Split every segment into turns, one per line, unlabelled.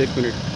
एक मिनिट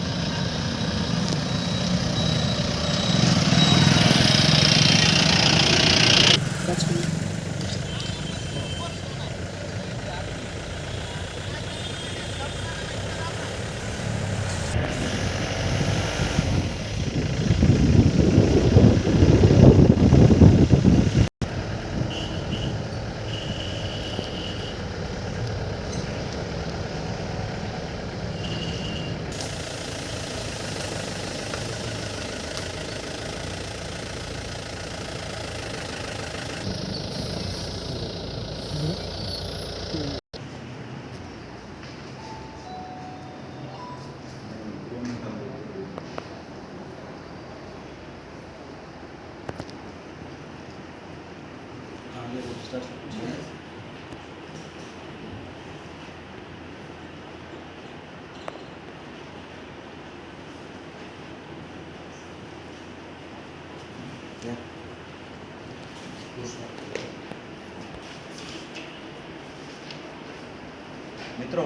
मित्र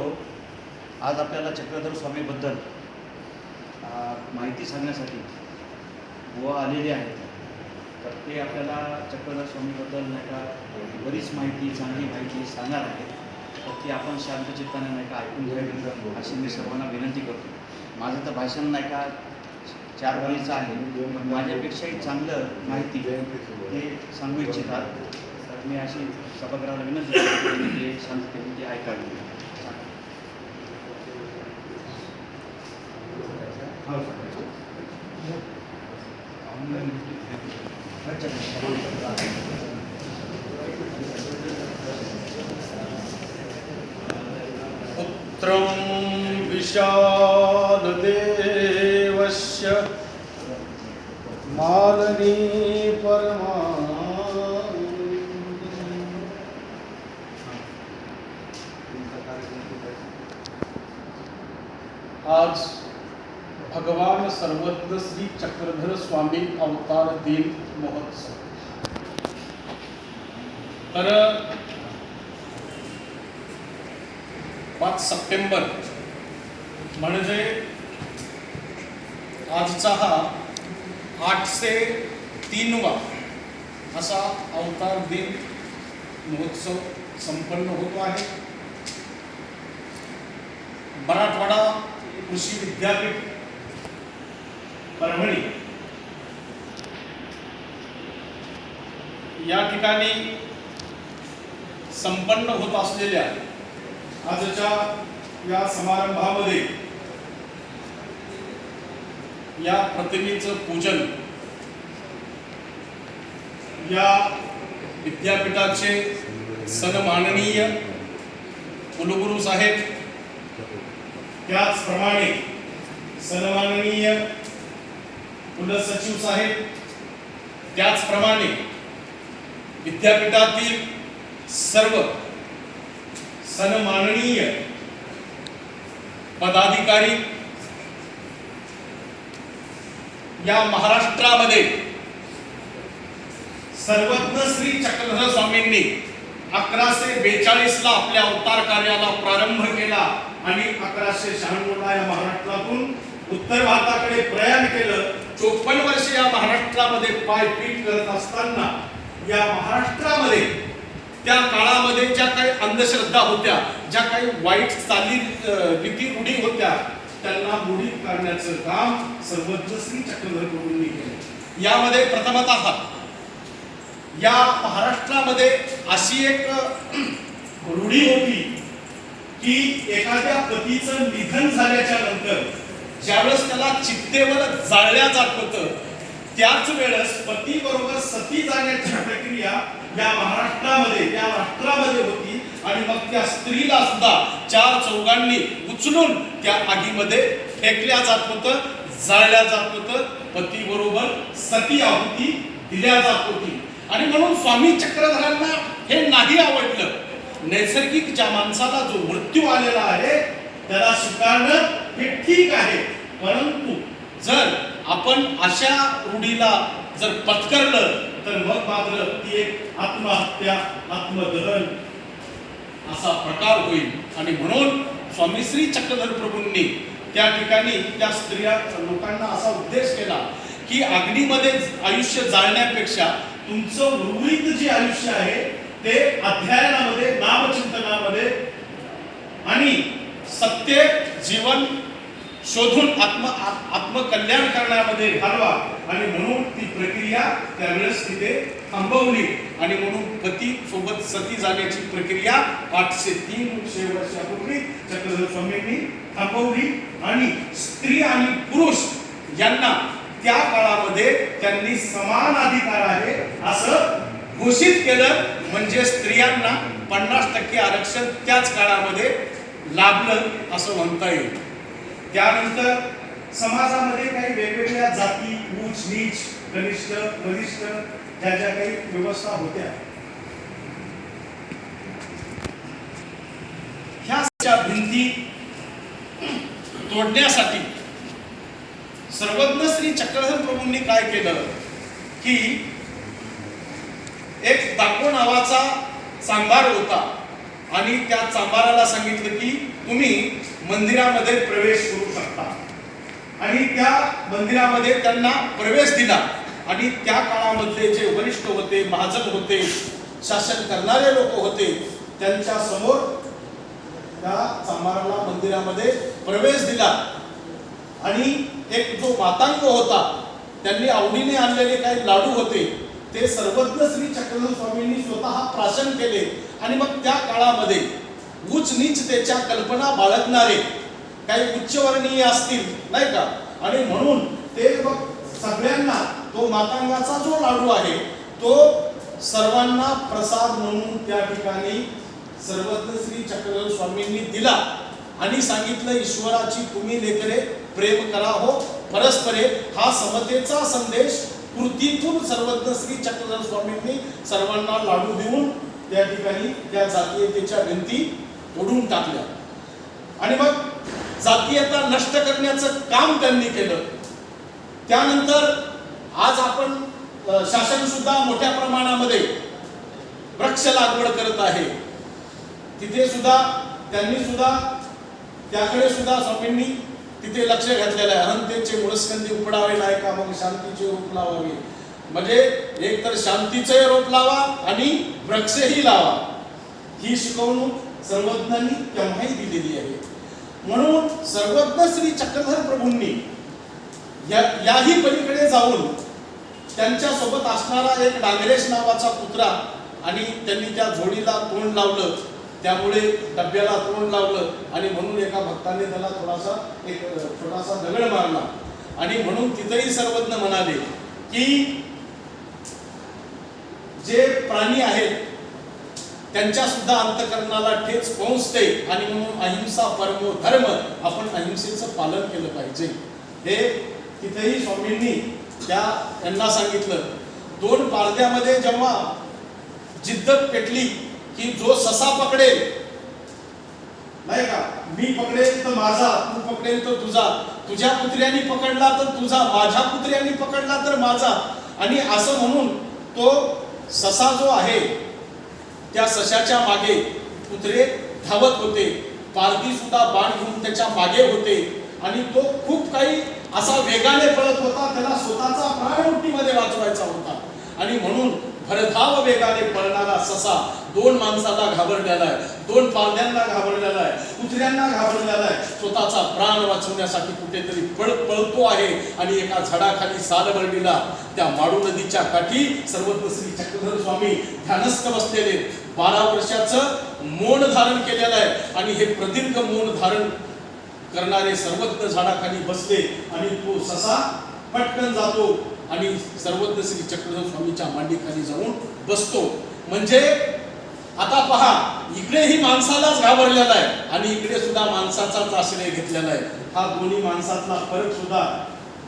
आज आपल्याला चक्रधर स्वामीबद्दल माहिती सांगण्यासाठी गोवा आलेले आहेत. तर ते आपल्याला चक्रधर स्वामीबद्दल नाही का बरीच माहिती चांगली माहिती सांगणार आहेत. तर ती आपण शांतचित्ताने नाही का ऐकून घ्यावी अशी मी सर्वांना विनंती करतो. माझं तर भाषण नाही का चार वळीचं आहे. माझ्यापेक्षाही चांगलं माहिती ते सांगू इच्छितात. तर मी अशी सभागृहाला विनंती ते शांततेने ते ऐकावी.
पुत्रं विशा मालनी परमा आज भगवान सर्वज्ञ श्री चक्रधर स्वामी अवतार दिन महोत्सव. तर पाच सप्टेंबर म्हणजे आजचा हा आठशे तीनवा असा अवतार दिन महोत्सव संपन्न होतो आहे. मराठवाडा कृषी विद्यापीठ परभणी. या ठिकाणी संपन्न होत असलेल्या आजच्या या समारंभामध्ये या प्रतिमेचं पूजन या विद्यापीठाचे सन्माननीय कुलगुरू साहेब त्याचप्रमाणे सन्माननीय कुलसचिव साहेब त्याचप्रमाणे विद्यापीठातील सर्व सन्माननीय पदाधिकारी या महाराष्ट्रामध्ये सर्वज्ञ श्री चक्रधर स्वामींनी अकराशे बेचाळीस ला आपल्या अवतार कार्याला प्रारंभ केला आणि अकराशे शहाण्णवला या महाराष्ट्रातून उत्तर भारताकडे प्रयाण केलं. चोपन्न वर्ष या महाराष्ट्रामध्ये पाय पीट करत असताना या महाराष्ट्रामध्ये त्या काळामध्ये ज्या काही अंधश्रद्धा होत्या ज्या काही वाईट चाली अं, रीती रूढी होत्या त्यांना मोडीत काढण्याचं काम सर्वज्ञ श्री चक्रधर केलं. यामध्ये प्रथमतः या महाराष्ट्रामध्ये अशी एक रूढी होती की एखाद्या पतीचं निधन झाल्याच्यानंतर ज्यावेळेस त्याला चित्तेवर जाळल्या जात होतं त्याच वेळेस पती बरोबर सती जाण्याची प्रक्रिया या महाराष्ट्रामध्ये या राष्ट्रामध्ये होती आणि मग त्या स्त्रीला सुद्धा चार चौघांनी उचलून त्या आगीमध्ये फेकल्या जात होतं जाळल्या जात होतं पती बरोबर सती आहुती दिल्या जात होती. आणि म्हणून स्वामी चक्रधरांना हे नाही आवडलं. नैसर्गिक ज्या माणसाला जो मृत्यू आलेला आहे त्याला स्वीकारणं हे ठीक आहे. परंतु जर आपण अशा रूढीला जर पत्करलं तर मग मात्र ती एक आत्महत्या आत्मदहन असा प्रकार होईल. आणि म्हणून स्वामी श्री चक्रधर प्रभूंनी त्या ठिकाणी त्या स्त्रिया लोकांना असा उद्देश केला की अग्नीमध्ये आयुष्य जाळण्यापेक्षा तुमचं उर्वरित जे आयुष्य आहे ते अध्ययनामध्ये नामचिंतनामध्ये आणि सत्य जीवन शोधून आत्म आत्मकल्याण करण्यामध्ये घालवा. आणि म्हणून ती प्रक्रिया त्यावेळेस तिथे थांबवली. आणि म्हणून पती सोबत सती जाण्याची प्रक्रिया आठशे तीनशे वर्षापूर्वी चक्रधर स्वामींनी थांबवली. आणि स्त्री आणि पुरुष यांना त्या काळामध्ये त्यांनी समान अधिकार आहे असं घोषित केलं. म्हणजे स्त्रियांना पन्नास टक्के आरक्षण त्याच काळामध्ये लाभलं असं म्हणता येईल. त्यानंतर समाजामध्ये काही वेगवेगळ्या जाती उच्च नीच कनिष्ठ वरिष्ठ ह्या ज्या काही व्यवस्था होत्या. ह्या भिंती तोडण्यासाठी सर्वज्ञ श्री चक्रधर प्रभूंनी काय केलं? की एक दाको नावाचा चांभार होता. आणि त्या चांभाराला सांगितलं की तुम्ही मंदिरामध्ये प्रवेश करू शकता. आणि त्या मंदिरामध्ये त्यांना प्रवेश दिला. आणि त्या काळामध्ये जे वरिष्ठ होते महाजन होते शासन करणारे लोक होते त्यांच्यासमोर त्या चांभाराला मंदिरामध्ये प्रवेश दिला. आणि एक जो मातांग होता त्यांनी आवडीने आणलेले काही लाडू होते ते सर्वज्ञ श्री चक्रधर स्वामींनी स्वतः प्राशन केले. आणि मग त्या काळामध्ये उच्च नीचतेच्या कल्पना बाळगणारे. काही उच्चवर्णीय असतील नाही का? आणि म्हणून ते मग सगळ्यांना तो मातांगाचा जो लाडू आहे तो सर्वांना प्रसाद म्हणून त्या ठिकाणी सर्वज्ञ श्री चक्रधर स्वामींनी दिला. आणि सांगितलं ईश्वराची तुम्ही लेकरे प्रेम करा हो. परस्परे हा समतेचा संदेश कृतीतून सर्वज्ञ श्री चक्रधर स्वामींनी सर्वांना लाडू देऊन त्या ठिकाणी त्या जातीयतेच्या भिंती ओढून टाकल्या आणि मग जातीयता नष्ट करण्याचं काम त्यांनी केलं. त्यानंतर आज आपण शासन सुद्धा मोठ्या प्रमाणामध्ये वृक्ष लागवड करत आहे. तिथे सुद्धा त्यांनी सुद्धा त्याकडे सुद्धा स्वामींनी तिथे लक्ष घातलेलं आहे. अहंतेचे मुळस्कंदी उपडावे नाही का मग शांतीचे रोप लावावे. म्हणजे एक तर शांतीचे रोप लावा आणि वृक्षही लावा. ही शिकवणूक सर्वज्ञांनी केव्हाही दिलेली आहे. म्हणून सर्वज्ञ श्री चक्रधर प्रभूंनी या याही पलीकडे जाऊन त्यांच्यासोबत असणारा एक डांगरेश नावाचा कुत्रा आणि त्यांनी त्या झोडीला तोंड लावलं. त्यामुळे डब्याला तोंड लावलं आणि म्हणून एका भक्ताने त्याला थोडासा एक छोटासा दगड मारला. आणि म्हणून तिथेही सर्वज्ञ म्हणाले की जे प्राणी आहेत त्यांच्या सुद्धा अंतकरणाला ठेच पोहोचते. आणि म्हणून अहिंसा परमो धर्म आपण अहिंसेचं पालन केलं पाहिजे. हे तिथेही स्वामींनी त्या यांना सांगितलं. दोन पारद्यामध्ये जेव्हा जिद्दत पेटली की जो ससा पकडेल नाही का? मी पकडेल तर माझा तू पकडेल तर तुझा. तुझ्या कुत्र्यानी पकडला तर तुझा माझ्या कुत्र्यानी पकडला तर माझा. आणि असं म्हणून तो ससा जो आहे त्या सशाच्या मागे कुत्रे धावत होते. पारधी सुद्धा बाण घेऊन त्याच्यामागे होते. आणि तो खूप काही असा वेगाने पळत होता त्याला स्वतःचा प्राण उठीमध्ये वाचवायचा होता. आणि म्हणून भरधाव वेगाने पळणारा ससा दोन माणसाला घाबरलेला आहे दोन पारध्यांना घाबरलेला आहे कुत्र्यांना घाबरलेला आहे स्वतःचा प्राण वाचवण्यासाठी कुठेतरी पळ पळतो आहे आणि एका झाडाखाली सालबर्डीला त्या माडू नदीच्या काठी सर्वत्र श्री चक्रधर स्वामी ध्यानस्थ बसलेले. बारा वर्षाचं मौन धारण केलेलं आहे आणि हे प्रदीर्घ मौन धारण करणारे सर्वत्र झाडाखाली बसले आणि तो ससा पटकन जातो. आणि सर्वज्ञ श्री चक्रधर स्वामीच्या मांडीखाली जाऊन बसतो. म्हणजे आता पहा इकडेही माणसालाच घाबरलेला आहे आणि इकडे सुद्धा माणसाचाच आश्रय घेतलेला आहे. हा दोन्ही माणसातला फरक सुद्धा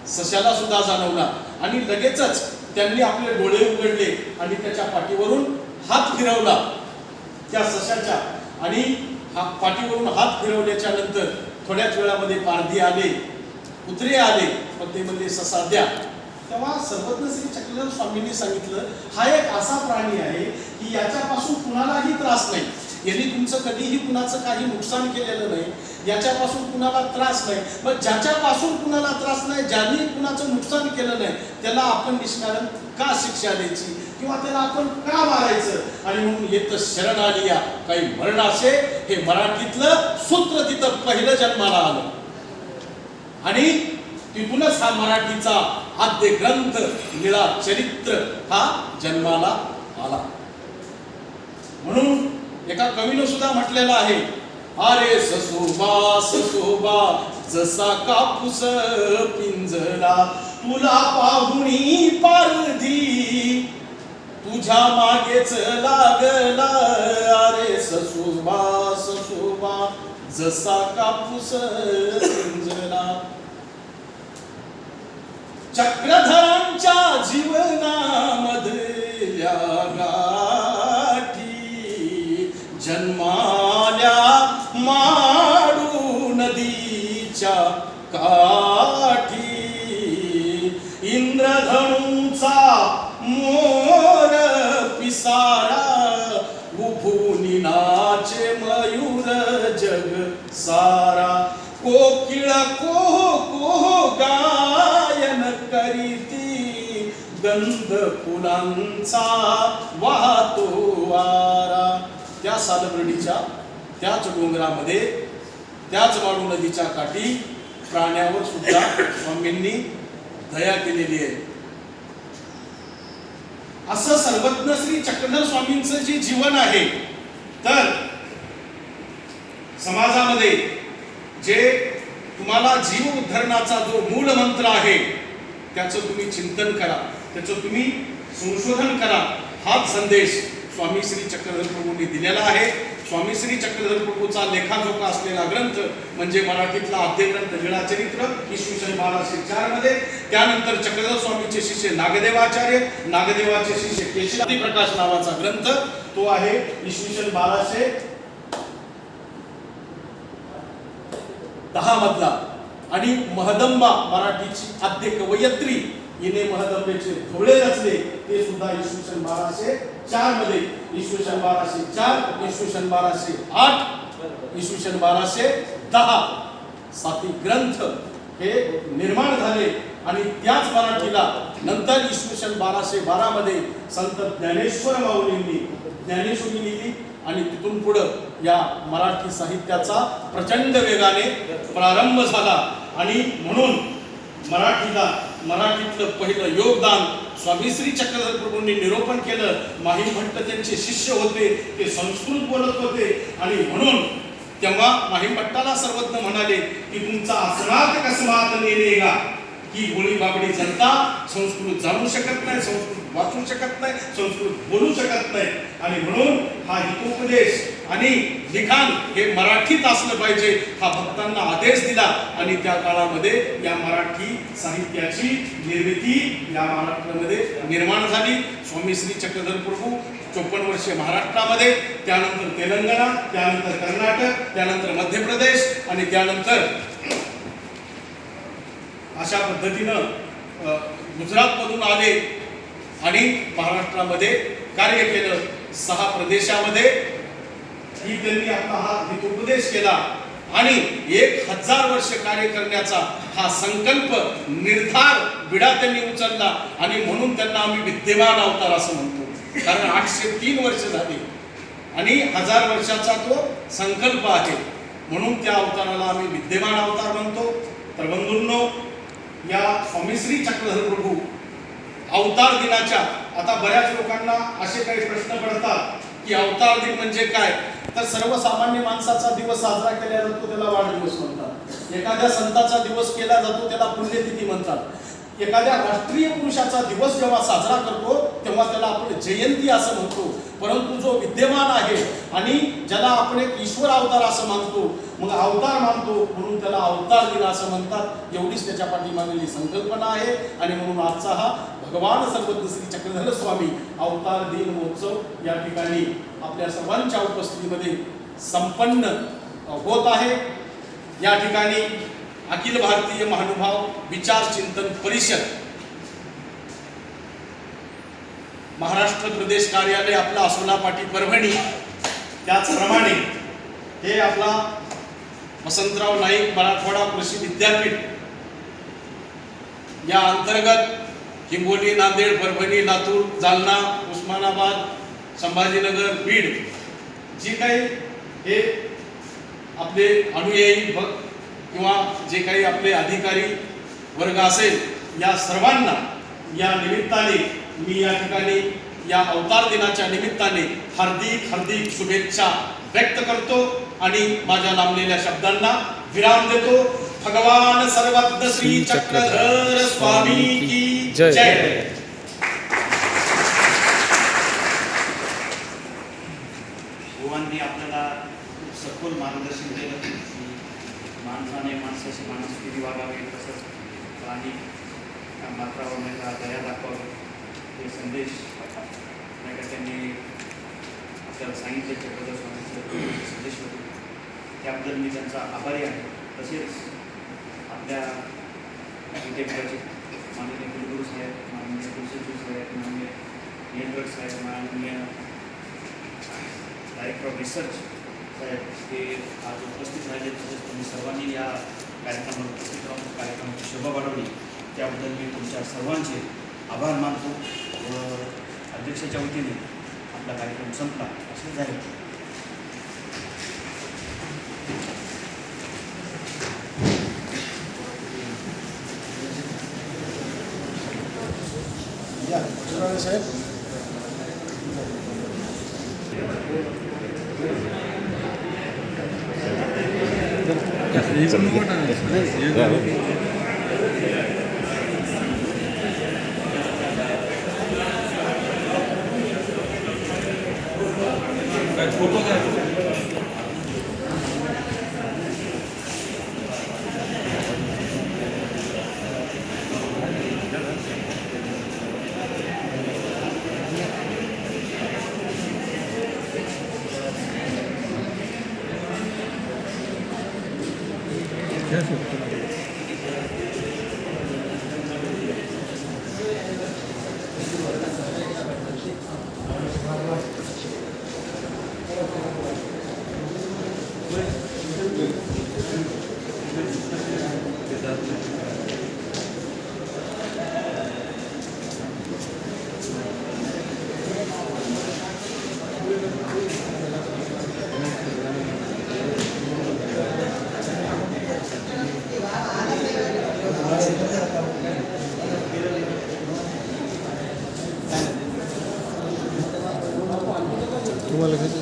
सशाला सुद्धा जाणवला. आणि लगेचच त्यांनी आपले डोळे उघडले आणि त्याच्या पाठीवरून हात फिरवला. त्या सशाच्या. आणि हा पाठीवरून हात फिरवल्याच्या नंतर थोड्याच वेळामध्ये पारधी आले कुत्रे आले. पण ते म्हणजे ससा द्या. तेव्हा सर्वज्ञ श्री चक्रधर स्वामींनी सांगितलं हा एक असा प्राणी आहे की याच्यापासून कुणालाही त्रास नाही. यांनी तुमचं कधीही कुणाचं काही नुकसान केलेलं नाही. याच्यापासून कुणाला त्रास नाही. मग ज्याच्यापासून कुणाला त्रास नाही ज्यांनी कुणाचं नुकसान केलं नाही त्याला आपण निष्कारण का शिक्षा द्यायची? किंवा त्याला आपण का मारायचं? आणि म्हणून येत शरण आली या. काही मरण असे हे मराठीतलं सूत्र तिथं पहिलं जन्माला आलं. आणि तिथूनच हा मराठीचा आद्य ग्रंथ निळा चरित्र हा जन्माला आला. म्हणून एका कवीनं सुद्धा म्हटलेलं आहे अरे ससोबा ससोबा जसा कापूस पिंजरा तुला पाहुणी पारधी तुझ्या मागेच लागला. अरे ससोबा ससोबा जसा कापूस पिंजरा चक्रधरांच्या जीवनामधल्या गाठी जन्माल्या माडू नदीच्या काठी. इंद्रधनुचा गंध फुलांचा वाहतो वारा. त्या सालबर्डीच्या त्याच डोंगरामध्ये त्याच वाळू नदीच्या काठी प्राण्यावर सुद्धा स्वामींनी दया केलेली आहे. असं सर्वज्ञ श्री चक्रधर स्वामींचं जे जीवन आहे तर समाजामध्ये जे तुम्हाला जीव उद्धरणाचा जो मूळ मंत्र आहे त्याचं तुम्ही चिंतन करा. त्याचं तुम्ही संशोधन करा. हाच संदेश स्वामी श्री चक्रधर प्रभूंनी दिलेला आहे. स्वामी श्री चक्रधर प्रभूचा लेखाजोखा असलेला ग्रंथ म्हणजे मराठीतला आद्य ग्रंथ लीळा इसवी सन बाराशे चारमध्ये त्यानंतर चक्रधर स्वामीचे शिष्य नागदेवाचार्य नागदेवाचे शिष्य केशरी प्रकाश नावाचा ग्रंथ तो आहे इसवी सन बाराशे दहा मधला आणि महदंबा मराठीची आद्य कवयत्री हिने महदंबेचे थोडे रचले ते सुद्धा इसवी सन बाराशे चारमध्ये. इसवी सन बाराशे चार इसवी सन बाराशे आठ इसवी सन बाराशे दहा. साती ग्रंथ हे निर्माण झाले आणि त्याच मराठीला नंतर इसवी सन बाराशे बारा मध्ये संत ज्ञानेश्वर माऊलींनी ज्ञानेश्वरी लिहिली आणि तिथून पुढं या मराठी साहित्याचा प्रचंड वेगाने प्रारंभ झाला. आणि म्हणून मराठीला मराठीतलं पहिलं योगदान स्वामी श्री चक्रधर प्रभूंनी निरोपण केलं. माही भट्ट त्यांचे शिष्य होते ते संस्कृत बोलत होते. आणि म्हणून तेव्हा माही भट्टाला सर्वज्ञ म्हणाले की तुमचा अस्मात कसमात नेनेगा ही गोळी बाबडी जनता संस्कृत जाणू शकत नाही संस्कृत वाचू शकत नाही संस्कृत बोलू शकत नाही. आणि म्हणून हा हितोपदेश आणि लिखाण हे मराठीत असलं पाहिजे हा भक्तांना आदेश दिला. आणि त्या काळामध्ये या मराठी साहित्याची निर्मिती या महाराष्ट्रामध्ये निर्माण झाली. स्वामी श्री चक्रधर प्रभू चोपन्न वर्षे महाराष्ट्रामध्ये त्यानंतर तेलंगणा त्यानंतर कर्नाटक त्यानंतर मध्य प्रदेश आणि त्यानंतर अशा पद्धतीनं अ, गुजरातमधून आले आणि महाराष्ट्रामध्ये कार्य केलं. सहा प्रदेशामध्ये ही त्यांनी आपला हा हितोपदेश केला. आणि एक हजार वर्ष कार्य करण्याचा हा संकल्प निर्धार विडा त्यांनी उचलला. आणि म्हणून त्यांना आम्ही विद्यमान अवतार असं म्हणतो. कारण आठशे तीन वर्ष झाली. आणि हजार वर्षाचा तो संकल्प आहे. म्हणून त्या अवताराला आम्ही विद्यमान अवतार म्हणतो. तर बंधूंनो या स्वामीश्री चक्रधर प्रभू अवतार दिनाच्या आता बऱ्याच लोकांना असे काही प्रश्न पडतात की अवतार दिन म्हणजे काय? तर सर्वसामान्य माणसाचा दिवस साजरा केला जातो त्याला वाढदिवस म्हणतात. एखाद्या संताचा दिवस केला जातो त्याला पुण्यतिथी म्हणतात. एखाद्या राष्ट्रीय पुरुषाचा दिवस जेव्हा साजरा करतो तेव्हा त्याला आपण जयंती असं म्हणतो. परंतु जो विद्यमान आहे आणि ज्याला आपण एक ईश्वर अवतार असं मानतो मग अवतार मानतो म्हणून त्याला अवतार दिन असं म्हणतात. एवढीच त्याच्या पाठीमागली संकल्पना आहे. आणि म्हणून आजचा हा भगवान संबद्ध श्री चक्रधर स्वामी अवतार दिन महोत्सव या ठिकाणी आपल्या सर्वांच्या उपस्थितीमध्ये संपन्न होत आहे. या ठिकाणी अखिल भारतीय महानुभाव विचार चिंतन परिषद महाराष्ट्र प्रदेश कार्यालय आपला असोला पाटी परभणी त्याचप्रमाणे हे आपला वसंतराव नाईक मराठवाडा कृषी विद्यापीठ या अंतर्गत हिंगोली नांदेड परभणी लातूर जालना उस्मानाबाद संभाजीनगर बीड. जी काही हे आपले अनुयायी भक्त किंवा जे काही आपले अधिकारी वर्ग असेल या सर्वांना या निमित्ताने मी या ठिकाणी या अवतार दिनाच्या निमित्ताने हार्दिक हार्दिक शुभेच्छा व्यक्त करतो आणि माझ्या लांबलेल्या शब्दांना विराम देतो. भगवान सर्वज्ञ श्री चक्रधर स्वामी की
जय.
जय।
बुवांनी आपल्याला खूप सखोल मार्गदर्शन केलं. की माणसाने माणसाशी माणुसकी वागावे तसंच प्राणी नाही का दया दाखवावी. हे संदेश नाही का त्यांनी आपल्याला सांगितले चक्रधर स्वामींचे संदेश होते. त्याबद्दल मी त्यांचा आभारी आहे. तसेच आपल्या विद्यापीठाचे माननीय कुलगुरू साहेब माननीय कुलसचिव साहेब माननीय नियंत्रक साहेब माननीय डायरेक्टर ऑफ रिसर्च साहेब ते आज उपस्थित राहिले. तसेच तुम्ही सर्वांनी या कार्यक्रमाला उपस्थित राहून कार्यक्रमाची शोभा वाढवली. त्याबद्दल मी तुमच्या सर्वांचे आभार मानतो व अध्यक्षाच्या वतीने आपला कार्यक्रम संपला. असे जाहीर करतो.
साहेब तुम्हाला करू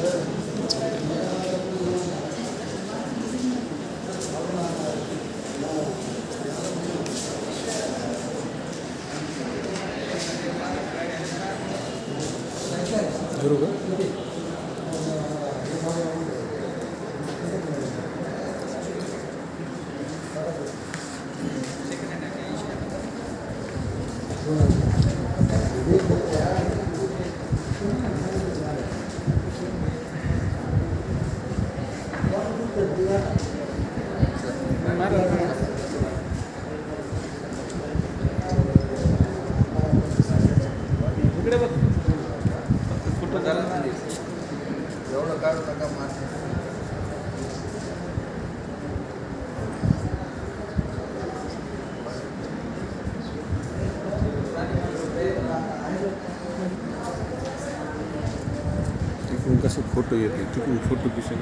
फोटो येते तिकडून फोटो दिसेल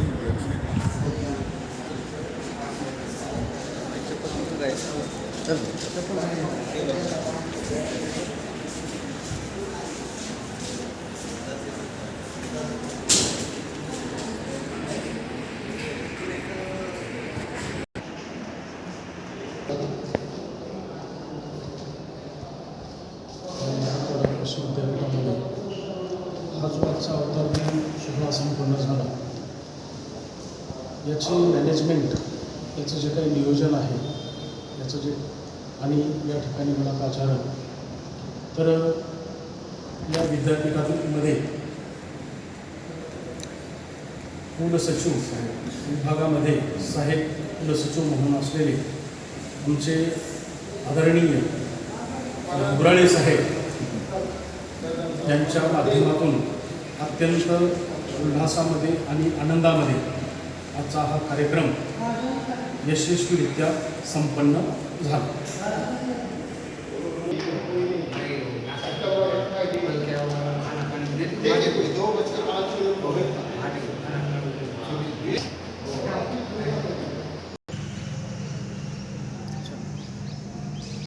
कृषी विद्यापीठामध्ये हा जो आजचा अवतार दिन सोहळा संपन्न झाला याची मॅनेजमेंट याचं जे काही नियोजन आहे याचं जे आणि या ठिकाणी मला प्राचारण तर या विद्यापीठामध्ये कुलसचिव विभागामध्ये साहेब कुलसचिव म्हणून असलेले आमचे आदरणीय गुराळे साहेब
यांच्या माध्यमातून अत्यंत उल्हासामध्ये आणि आनंदामध्ये आजचा हा कार्यक्रम यशस्वीरित्या संपन्न झाला